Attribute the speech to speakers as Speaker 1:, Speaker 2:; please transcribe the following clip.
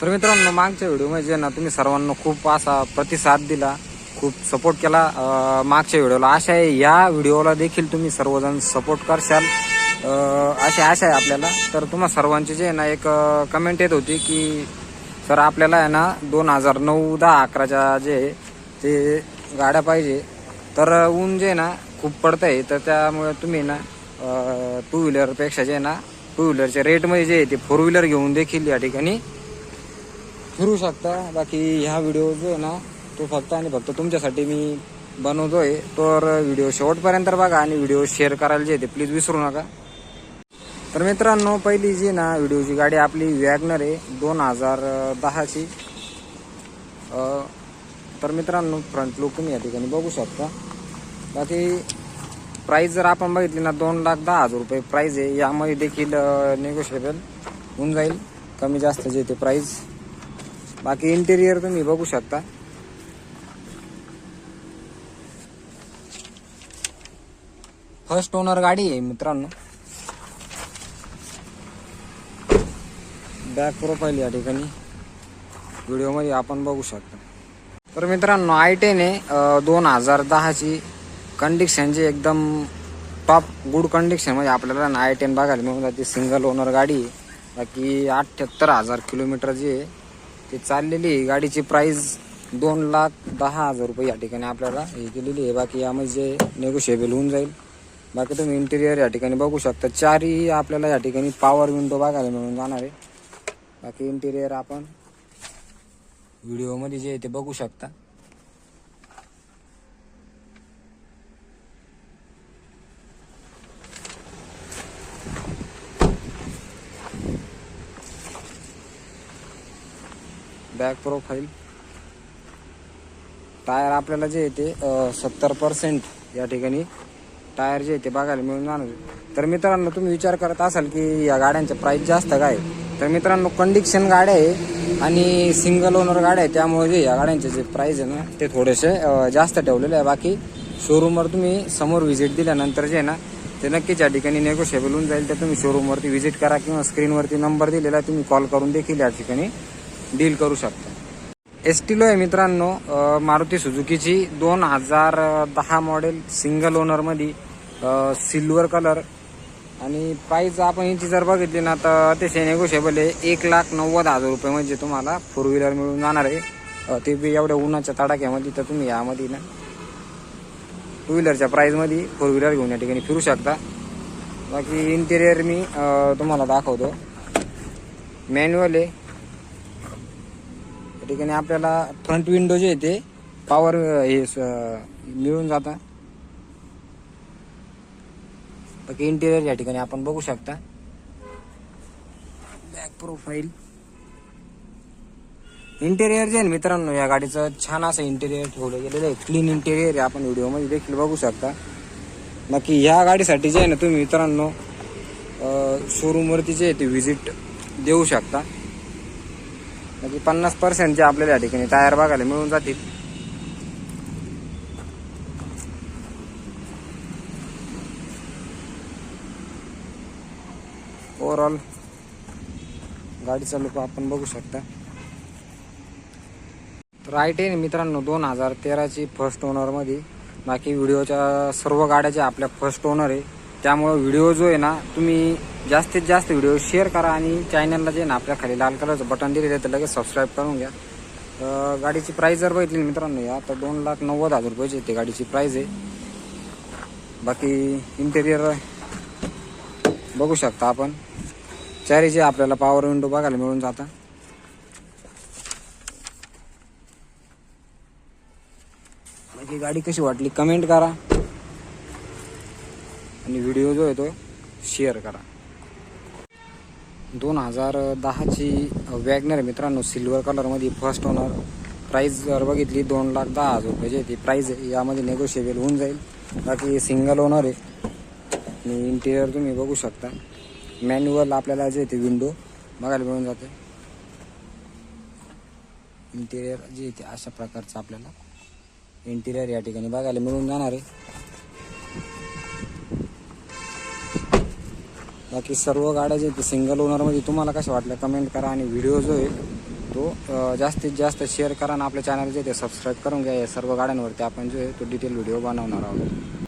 Speaker 1: तर मित्रांनो मागच्या व्हिडिओमध्ये ना तुम्ही सर्वांना खूप असा प्रतिसाद दिला खूप सपोर्ट केला. मागच्या व्हिडिओला अशा आहे या व्हिडिओला देखील तुम्ही सर्वजण सपोर्ट करशाल. अशी आशा आहे आपल्याला. तर तुम्हा सर्वांची जे आहे ना एक कमेंट येत होती की सर आपल्याला आहे ना दोन हजार नऊ दहा अकराच्या जे आहे ते गाड्या पाहिजे. तर ऊन जे आहे ना खूप पडत आहे तर त्यामुळे तुम्ही ना टू व्हीलरपेक्षा जे आहे ना टू व्हीलरच्या रेटमध्ये जे आहे ते फोर व्हीलर घेऊन देखील या ठिकाणी फिरू शकता. बाकी ह्या व्हिडिओ जो आहे ना तो फक्त आणि फक्त तुमच्यासाठी मी बनवतोय. तर व्हिडिओ शेवटपर्यंत बघा आणि व्हिडिओ शेअर करायला जे ते प्लीज विसरू नका. तर मित्रांनो पहिली जी ना व्हिडिओची गाडी आपली वॅगनर आहे दोन हजार दहाची. तर मित्रांनो फ्रंट लुक तुम्ही या ठिकाणी बघू शकता. बाकी प्राईस जर आपण बघितली ना दोन लाख दहा हजार रुपये प्राईज आहे. यामध्ये देखील निगोशिएबल होऊन जाईल. कमी जास्त जे ते प्राईस बाकी इंटेरियर तुम्ही बघू शकता. फर्स्ट ओनर गाडी आहे मित्रांनो. बॅक प्रोफाईल या ठिकाणी. व्हिडिओमध्ये आपण बघू शकता. तर मित्रांनो आय टेन आहे दोन हजार दहाची कंडिशन जी एकदम टॉप गुड कंडिशनमध्ये आपल्याला ना आय टेन बघायला मिळून जाते. सिंगल ओनर गाडी आहे. बाकी अठ्ठ्याहत्तर हजार किलोमीटर जी आहे ते चाललेली आहे. गाडीची प्राईस दोन लाख दहा हजार रुपये या ठिकाणी आपल्याला हे केलेली आहे. बाकी यामध्ये जे नेगोशिएबल होऊन जाईल. बाकी तुम्ही इंटेरियर या ठिकाणी बघू शकता. चारही आपल्याला या ठिकाणी पॉवर विंडो बघायला मिळून जाणार आहे. बाकी इंटेरियर आपण व्हिडिओमध्ये जे आहे ते बघू शकता. बॅक प्रोफाईल टायर आपल्याला जे आहे ते सत्तर पर्सेंट या ठिकाणी टायर जे आहे ते बघायला मिळून जाणार तर मित्रांनो तुम्ही विचार करत असाल की या गाड्यांचे प्राईस जास्त काय? तर मित्रांनो कंडिक्शन गाड्या आहे आणि सिंगल ओनर गाड्या आहे त्यामुळे जे या गाड्यांचे जे प्राईस आहे ना ते थोडेसे जास्त ठेवलेले आहे. बाकी शोरूमवर तुम्ही समोर व्हिजिट दिल्यानंतर जे आहे ना ते नक्कीच या ठिकाणी नेगोशिएबल होऊन जाईल. तर तुम्ही शोरूमवरती व्हिजिट करा किंवा स्क्रीनवरती नंबर दिलेला आहे तुम्ही कॉल करून देखील या ठिकाणी डील करू शकता. एस टी लो आहे मित्रांनो मारुती सुझुकीची दोन हजार दहा मॉडेल सिंगल ओनरमध्ये सिल्वर कलर आणि प्राईस आपण यांची जर बघितली ना तर अतिशय नेगोशिएबल आहे. एक लाख नव्वद हजार रुपये म्हणजे तुम्हाला फोर व्हीलर मिळून जाणार आहे. ते बी एवढ्या उन्हाच्या तडाख्यामध्ये तर तुम्ही यामध्ये ना टू व्हीलरच्या प्राईजमध्ये फोर व्हीलर घेऊन या ठिकाणी फिरू शकता. बाकी इंटेरियर मी तुम्हाला दाखवतो. मॅन्युअल आहे. ठिकाणी आपल्याला फ्रंट विंडो जे आहे ते पॉवर हे मिळून जाता. बाकी इंटेरियर या ठिकाणी आपण बघू शकता. बॅक प्रोफाईल इंटेरियर जे आहे ना मित्रांनो या गाडीचं छान असं इंटेरियर ठेवलं गेलेलं आहे. क्लीन इंटेरियर आहे. आपण व्हिडिओमध्ये देखील बघू शकता. बाकी ह्या गाडीसाठी जे आहे ना तुम्ही मित्रांनो शोरूमवरती जे आहे ते व्हिजिट देऊ शकता. म्हणजे पन्नास पर्सेंट जे आपल्याला या ठिकाणी टायर बघायला मिळून जातील. ओव्हरऑल गाडीचा लुक आपण बघू शकता. तर आय टेन मित्रांनो दोन हजार तेराची फर्स्ट ओनरमध्ये बाकी व्हिडिओच्या सर्व गाड्याच्या आपल्या फर्स्ट ओनर आहे त्यामुळं व्हिडिओ जो आहे ना तुम्ही जास्तीत जास्त व्हिडिओ शेअर करा आणि चॅनलला जे ना आपल्या खाली लाल कलरचं बटन दिलेलं आहे तर लगेच सबस्क्राईब करून घ्या. गाडीची प्राईस जर बघितली मित्रांनो या तर दोन लाख नव्वद हजार रुपयाची ते गाडीची प्राईस आहे. बाकी इंटेरियर बघू शकता आपण. चारीचे आपल्याला पॉवर विंडो बघायला मिळून जाता. बाकी गाडी कशी वाटली कमेंट करा. आणि व्हिडिओ जो आहे तो शेअर करा. दोन हजार दहाची वॅगनर मित्रांनो सिल्वर कलरमध्ये फर्स्ट ओनर प्राईज जर बघितली दोन लाख दहा हजार रुपयाची ती. प्राईज आहे यामध्ये नेगोशिएबल होऊन जाईल. बाकी सिंगल ओनर आहे. आणि इंटिरियर तुम्ही बघू शकता. मॅन्युअल आपल्याला जे ते विंडो बघायला मिळून जाते. इंटिरियर जे येते अशा प्रकारचं आपल्याला इंटिरियर या ठिकाणी बघायला मिळून जाणार आहे. बाकी सर्व गाड्या जे आहेत सिंगल ओनरमध्ये तुम्हाला कशा वाटल्या? कमेंट करा आणि व्हिडिओ जो आहे तो जास्तीत जास्त शेअर करा आणि आपल्या चॅनल जे ते सबस्क्राईब करून घ्या. या सर्व गाड्यांवरती आपण जो आहे तो डिटेल व्हिडिओ बनवणार आहोत.